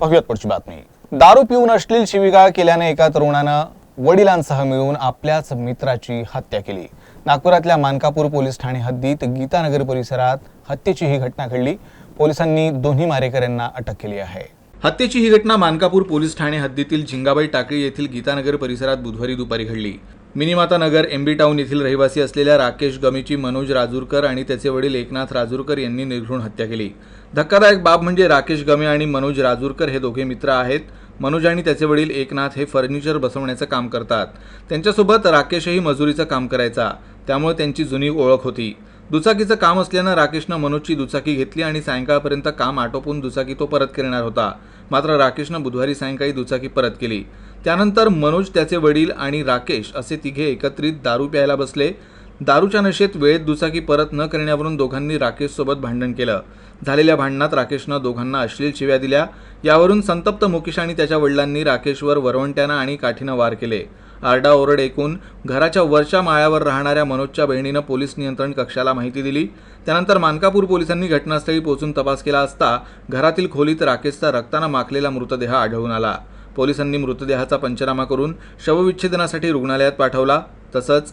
पाहूयात पुढची बातमी. दारू पिऊन अश्लील शिविगाळ केल्याने एका तरुणानं वडिलांसह मिळून आपल्याच मित्राची हत्या केली. नागपुरातल्या मानकापूर पोलीस ठाणे हद्दीत गीतानगर परिसरात हत्येची ही घटना घडली. पोलिसांनी दोन्ही मारेकऱ्यांना अटक केली आहे. हत्येची ही घटना मानकापूर पोलीस ठाणे हद्दीतील झिंगाबाई टाकळी येथील गीतानगर परिसरात बुधवारी दुपारी घडली. मिनीमाता नगर एमबी टाऊन येथील रहिवासी असलेल्या राकेश गमीची मनोज राजूरकर आणि त्याचे वडील एकनाथ राजूरकर यांनी निर्घृण हत्या केली. धक्कादायक बाब म्हणजे राकेश गमे आणि मनोज राजूरकर हे दोघे मित्र आहेत. मनोज आणि त्याचे वडील एकनाथ हे फर्निचर बसवण्याचं काम करतात. त्यांच्यासोबत राकेशही मजुरीचं काम करायचा. त्यामुळे त्यांची जुनी ओळख होती. दुचाकीचं काम असल्यानं राकेशनं मनोजची दुचाकी घेतली आणि सायंकाळपर्यंत काम आटोपून दुचाकी तो परत करणार होता. मात्र राकेशनं बुधवारी सायंकाळी दुचाकी परत केली. त्यानंतर मनोज त्याचे वडील आणि राकेश असे तिघे एकत्रित दारू प्यायला बसले. दारूच्या नशेत वेळेत दुचाकी परत न करण्यावरून दोघांनी राकेशसोबत भांडण केलं. झालेल्या भांडणात राकेशनं दोघांना अश्लील शिव्या दिल्या. यावरून संतप्त मुकेश आणि त्याच्या वडिलांनी राकेशवर वरवंट्यानं आणि काठीनं वार केले. आरडाओरड ऐकून घराच्या वरच्या माळ्यावर राहणाऱ्या मनोजच्या बहिणीनं पोलीस नियंत्रण कक्षाला माहिती दिली. त्यानंतर मानकापूर पोलिसांनी घटनास्थळी पोहोचून तपास केला असता घरातील खोलीत राकेशचा रक्तानं माखलेला मृतदेह आढळून आला. पोलिसांनी मृतदेहाचा पंचनामा करून शवविच्छेदनासाठी रुग्णालयात पाठवला. तसंच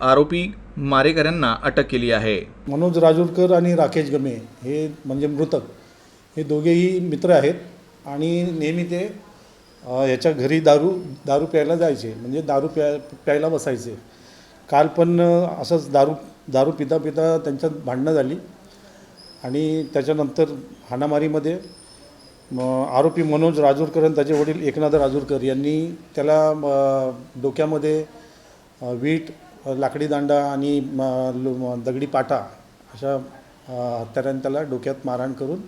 आरोपी मारेकऱ्यांना अटक केली आहे. मनोज राजूरकर आणि राकेश गमे हे म्हणजे मृतक हे दोघेही मित्र आहेत आणि नेहमी ते याच्या घरी दारू दारू प्यायला जायचे. म्हणजे दारू प्या प्यायला बसायचे. काल पण असंच दारू दारू पिता पिता त्यांच्यात भांडणं झाली. आणि त्याच्यानंतर हाणामारीमध्ये आरोपी मनोज राजूरकर आणि त्याचे वडील एकनाथ राजूरकर यांनी त्याला डोक्यामध्ये वीट लाकडी दांडा आणि दगडी पाटा अशा अ, हत्यारांनी त्याला डोक्यात मारहाण करून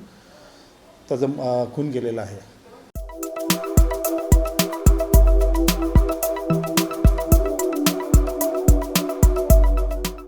त्याचं खून केलेला आहे.